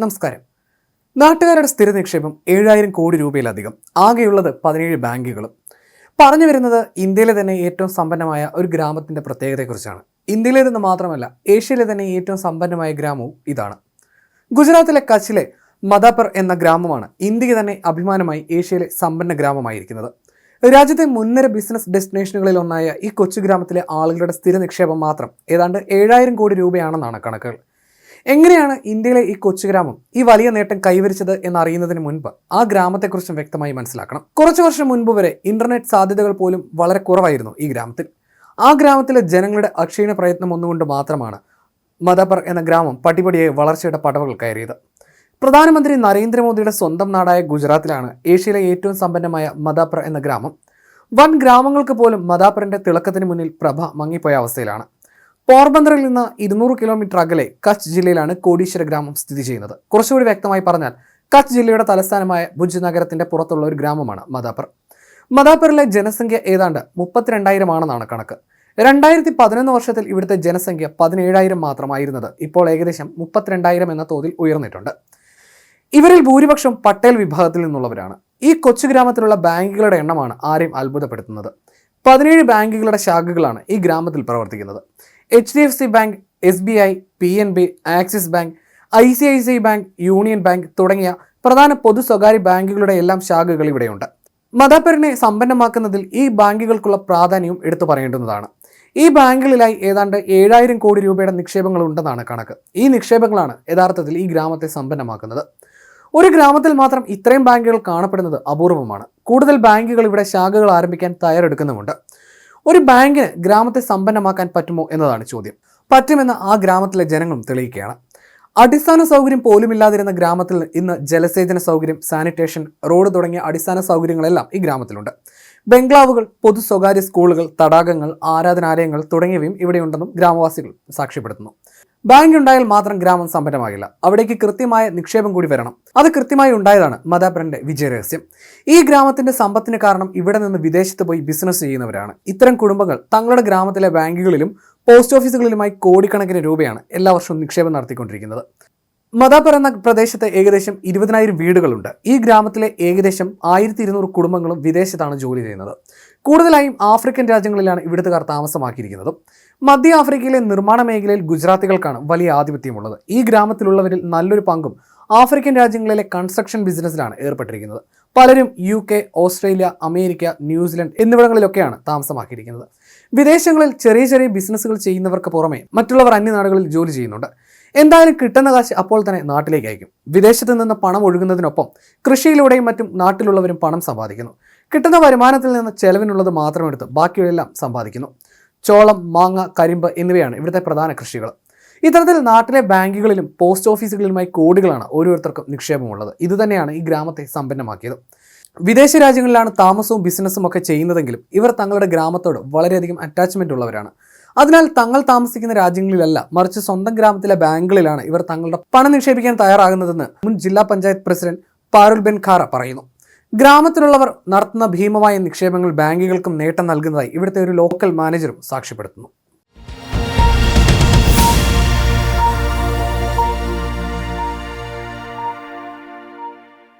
നമസ്കാരം. നാട്ടുകാരുടെ സ്ഥിര നിക്ഷേപം ഏഴായിരം കോടി രൂപയിലധികം. ആകെയുള്ളത് പതിനേഴ് ബാങ്കുകളും. പറഞ്ഞു വരുന്നത് ഇന്ത്യയിലെ തന്നെ ഏറ്റവും സമ്പന്നമായ ഒരു ഗ്രാമത്തിന്റെ പ്രത്യേകതയെക്കുറിച്ചാണ്. ഇന്ത്യയിലേതെന്ന് മാത്രമല്ല ഏഷ്യയിലെ തന്നെ ഏറ്റവും സമ്പന്നമായ ഗ്രാമവും ഇതാണ്. ഗുജറാത്തിലെ കച്ചിലെ മദാപ്പർ എന്ന ഗ്രാമമാണ് ഇന്ത്യയ്ക്ക് തന്നെ അഭിമാനമായി ഏഷ്യയിലെ സമ്പന്ന ഗ്രാമമായിരിക്കുന്നത്. രാജ്യത്തെ മുൻനിര ബിസിനസ് ഡെസ്റ്റിനേഷനുകളിൽ ഒന്നായ ഈ കൊച്ചു ഗ്രാമത്തിലെ ആളുകളുടെ സ്ഥിര നിക്ഷേപം മാത്രം ഏതാണ്ട് ഏഴായിരം കോടി രൂപയാണെന്നാണ് കണക്കുകൾ. എങ്ങനെയാണ് ഇന്ത്യയിലെ ഈ കൊച്ചു ഗ്രാമം ഈ വലിയ നേട്ടം കൈവരിച്ചത് എന്നറിയുന്നതിന് മുൻപ് ആ ഗ്രാമത്തെക്കുറിച്ചും വ്യക്തമായി മനസ്സിലാക്കണം. കുറച്ച് വർഷം മുൻപ് വരെ ഇന്റർനെറ്റ് സാധ്യതകൾ പോലും വളരെ കുറവായിരുന്നു ഈ ഗ്രാമത്തിൽ. ആ ഗ്രാമത്തിലെ ജനങ്ങളുടെ അക്ഷീണ പ്രയത്നം ഒന്നുകൊണ്ട് മാത്രമാണ് മദപ്പർ എന്ന ഗ്രാമം പടിപടിയായി വളർച്ചയുടെ പടവുകൾ കയറിയത്. പ്രധാനമന്ത്രി നരേന്ദ്രമോദിയുടെ സ്വന്തം നാടായ ഗുജറാത്തിലാണ് ഏഷ്യയിലെ ഏറ്റവും സമ്പന്നമായ മദാപ്ര എന്ന ഗ്രാമം. വൻ ഗ്രാമങ്ങൾക്ക് പോലും മദാപ്രന്റെ തിളക്കത്തിന് മുന്നിൽ പ്രഭ മങ്ങിപ്പോയ അവസ്ഥയിലാണ്. പോർബന്തറിൽ നിന്ന് ഇരുന്നൂറ് കിലോമീറ്റർ അകലെ കച്ച് ജില്ലയിലാണ് കോടീശ്വര ഗ്രാമം സ്ഥിതി ചെയ്യുന്നത്. കുറച്ചുകൂടി വ്യക്തമായി പറഞ്ഞാൽ കച്ച് ജില്ലയുടെ തലസ്ഥാനമായ ഭുജ് നഗരത്തിന്റെ പുറത്തുള്ള ഒരു ഗ്രാമമാണ് മദാപ്പർ. മദാപ്പറിലെ ജനസംഖ്യ ഏതാണ്ട് മുപ്പത്തിരണ്ടായിരം ആണെന്നാണ് കണക്ക്. രണ്ടായിരത്തി പതിനൊന്ന് വർഷത്തിൽ ഇവിടുത്തെ ജനസംഖ്യ പതിനേഴായിരം മാത്രമായിരുന്നത് ഇപ്പോൾ ഏകദേശം മുപ്പത്തിരണ്ടായിരം എന്ന തോതിൽ ഉയർന്നിട്ടുണ്ട്. ഇവരിൽ ഭൂരിപക്ഷം പട്ടേൽ വിഭാഗത്തിൽ നിന്നുള്ളവരാണ്. ഈ കൊച്ചു ഗ്രാമത്തിലുള്ള ബാങ്കുകളുടെ എണ്ണമാണ് ആരെയും അത്ഭുതപ്പെടുത്തുന്നത്. പതിനേഴ് ബാങ്കുകളുടെ ശാഖകളാണ് ഈ ഗ്രാമത്തിൽ പ്രവർത്തിക്കുന്നത്. H D F C bank S B I P N B Axis bank I C I C bank union bank തുടങ്ങിയ പ്രധാന പൊതു സ്വകാര്യ ബാങ്കുകളുടെ എല്ലാം ശാഖകൾ ഇവിടെയുണ്ട്. മദാപ്പരിനെ സമ്പന്നമാക്കുന്നതിൽ ഈ ബാങ്കുകൾക്കുള്ള പ്രാധാന്യവും എടുത്തു പറയേണ്ടുന്നതാണ്. ഈ ബാങ്കുകളിലായി ഏതാണ്ട് ഏഴായിരം കോടി രൂപയുടെ നിക്ഷേപങ്ങൾ ഉണ്ടെന്നാണ് കണക്ക്. ഈ നിക്ഷേപങ്ങളാണ് യഥാർത്ഥത്തിൽ ഈ ഗ്രാമത്തെ സമ്പന്നമാക്കുന്നത്. ഒരു ഗ്രാമത്തിൽ മാത്രം ഇത്രയും ബാങ്കുകൾ കാണപ്പെടുന്നത് അപൂർവമാണ്. കൂടുതൽ ബാങ്കുകൾ ഇവിടെ ശാഖകൾ ആരംഭിക്കാൻ തയ്യാറെടുക്കുന്നുമുണ്ട്. ഒരു ബാങ്കിന് ഗ്രാമത്തെ സമ്പന്നമാക്കാൻ പറ്റുമോ എന്നതാണ് ചോദ്യം. പറ്റുമെന്ന് ആ ഗ്രാമത്തിലെ ജനങ്ങളും തെളിയിക്കുകയാണ്. അടിസ്ഥാന സൗകര്യം പോലുമില്ലാതിരുന്ന ഗ്രാമത്തിൽ ഇന്ന് ജലസേചന സൗകര്യം സാനിറ്റേഷൻ റോഡ് തുടങ്ങിയ അടിസ്ഥാന സൗകര്യങ്ങളെല്ലാം ഈ ഗ്രാമത്തിലുണ്ട്. ബംഗ്ലാവുകൾ പൊതു സ്വകാര്യ സ്കൂളുകൾ തടാകങ്ങൾ ആരാധനാലയങ്ങൾ തുടങ്ങിയവയും ഇവിടെയുണ്ടെന്നും ഗ്രാമവാസികൾ സാക്ഷ്യപ്പെടുത്തുന്നു. ബാങ്ക് ഉണ്ടായാൽ മാത്രം ഗ്രാമം സമ്പന്നമാകില്ല. അവിടേക്ക് കൃത്യമായ നിക്ഷേപം കൂടി വരണം. അത് കൃത്യമായി ഉണ്ടായതാണ് മദാപരന്റെ വിജയരഹസ്യം ഈ ഗ്രാമത്തിന്റെ സമ്പത്തിന് കാരണം ഇവിടെ നിന്ന് വിദേശത്ത് പോയി ബിസിനസ് ചെയ്യുന്നവരാണ്. ഇത്തരം കുടുംബങ്ങൾ തങ്ങളുടെ ഗ്രാമത്തിലെ ബാങ്കുകളിലും പോസ്റ്റ് ഓഫീസുകളിലുമായി കോടിക്കണക്കിന് രൂപയാണ് എല്ലാ വർഷവും നിക്ഷേപം നടത്തിക്കൊണ്ടിരിക്കുന്നത്. മദാപർ എന്ന പ്രദേശത്ത് ഏകദേശം ഇരുപതിനായിരം വീടുകളുണ്ട്. ഈ ഗ്രാമത്തിലെ ഏകദേശം ആയിരത്തി ഇരുന്നൂറ് കുടുംബങ്ങളും വിദേശത്താണ് ജോലി ചെയ്യുന്നത്. കൂടുതലായും ആഫ്രിക്കൻ രാജ്യങ്ങളിലാണ് ഇവിടുത്തുകാർ താമസമാക്കിയിരിക്കുന്നത്. മധ്യ ആഫ്രിക്കയിലെ നിർമ്മാണ മേഖലയിൽ ഗുജറാത്തികൾക്കാണ് വലിയ ആധിപത്യമുള്ളത്. ഈ ഗ്രാമത്തിലുള്ളവരിൽ നല്ലൊരു പങ്കും ആഫ്രിക്കൻ രാജ്യങ്ങളിലെ കൺസ്ട്രക്ഷൻ ബിസിനസ്സിലാണ് ഏർപ്പെട്ടിരിക്കുന്നത്. പലരും U K Australia America New Zealand എന്നിവിടങ്ങളിലൊക്കെയാണ് താമസമാക്കിയിരിക്കുന്നത്. വിദേശങ്ങളിൽ ചെറിയ ചെറിയ ബിസിനസ്സുകൾ ചെയ്യുന്നവർക്ക് പുറമെ മറ്റുള്ളവർ അന്യനാടുകളിൽ ജോലി ചെയ്യുന്നുണ്ട്. എന്തായാലും കിട്ടുന്ന കാശ് അപ്പോൾ തന്നെ നാട്ടിലേക്ക് അയക്കും. വിദേശത്ത് നിന്ന് പണം ഒഴുകുന്നതിനൊപ്പം കൃഷിയിലൂടെയും മറ്റും നാട്ടിലുള്ളവരും പണം സമ്പാദിക്കുന്നു. കിട്ടുന്ന വരുമാനത്തിൽ നിന്ന് ചെലവിനുള്ളത് മാത്രം എടുത്ത് ബാക്കിയെല്ലാം സമ്പാദിക്കുന്നു. ചോളം മാങ്ങ കരിമ്പ് എന്നിവയാണ് ഇവിടുത്തെ പ്രധാന കൃഷികൾ. ഇത്തരത്തിൽ നാട്ടിലെ ബാങ്കുകളിലും പോസ്റ്റ് ഓഫീസുകളിലുമായി കോടികളാണ് ഓരോരുത്തർക്കും നിക്ഷേപമുള്ളത്. ഇതുതന്നെയാണ് ഈ ഗ്രാമത്തെ സമ്പന്നമാക്കിയത്. വിദേശ രാജ്യങ്ങളിലാണ് താമസവും ബിസിനസ്സും ഒക്കെ ചെയ്യുന്നതെങ്കിലും ഇവർ തങ്ങളുടെ ഗ്രാമത്തോട് വളരെയധികം അറ്റാച്ച്മെന്റ് ഉള്ളവരാണ്. അതിനാൽ തങ്ങൾ താമസിക്കുന്ന രാജ്യങ്ങളിലല്ല മറിച്ച് സ്വന്തം ഗ്രാമത്തിലെ ബാങ്കുകളിലാണ് ഇവർ തങ്ങളുടെ പണം നിക്ഷേപിക്കാൻ തയ്യാറാകുന്നതെന്ന് മുൻ ജില്ലാ പഞ്ചായത്ത് പ്രസിഡന്റ് പാരുൽ ബെൻ ഖാറ പറയുന്നു. ഗ്രാമത്തിലുള്ളവർ നടത്തുന്ന ഭീമമായ നിക്ഷേപങ്ങൾ ബാങ്കുകൾക്കും നേട്ടം നൽകുന്നതായി ഇവിടുത്തെ ഒരു ലോക്കൽ മാനേജറും സാക്ഷ്യപ്പെടുത്തുന്നു.